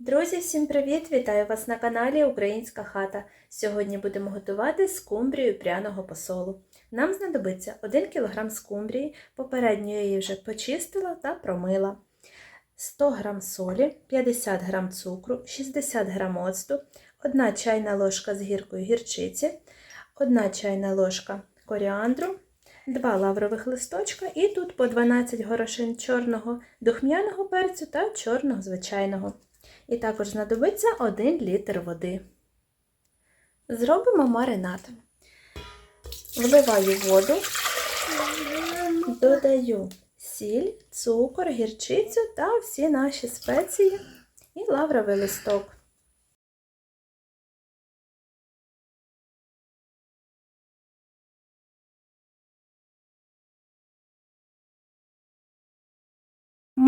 Друзі, всім привіт! Вітаю вас на каналі Українська хата. Сьогодні будемо готувати скумбрію пряного посолу. Нам знадобиться 1 кг скумбрії, попередньо її вже почистила та промила, 100 г солі, 50 г цукру, 60 г оцту, 1 чайна ложка з гіркою гірчиці, 1 чайна ложка коріандру, 2 лаврових листочка і тут по 12 горошин чорного духмяного перцю та чорного звичайного. І також знадобиться 1 літр води. Зробимо маринад. Вливаю воду, додаю сіль, цукор, гірчицю та всі наші спеції і лавровий листок.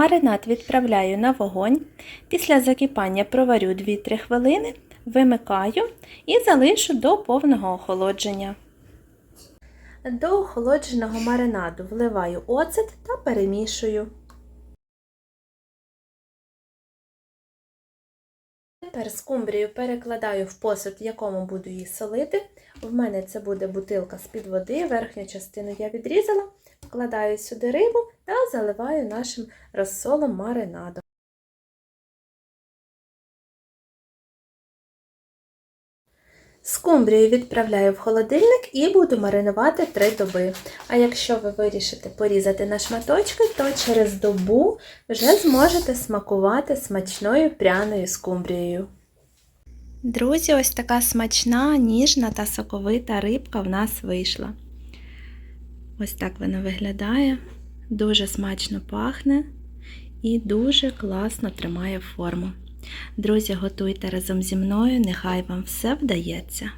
Маринад відправляю на вогонь. Після закипання проварю 2-3 хвилини, вимикаю і залишу до повного охолодження. До охолодженого маринаду вливаю оцет та перемішую. Тепер скумбрію перекладаю в посуд, в якому буду її солити. В мене це буде бутилка з-під води, верхню частину я відрізала, вкладаю сюди рибу та заливаю нашим розсолом маринадом. Скумбрію відправляю в холодильник і буду маринувати 3 доби. А якщо ви вирішите порізати на шматочки, то через добу вже зможете смакувати смачною пряною скумбрією. Друзі, ось така смачна, ніжна та соковита рибка в нас вийшла. Ось так вона виглядає, дуже смачно пахне і дуже класно тримає форму. Друзі, готуйте разом зі мною, нехай вам все вдається.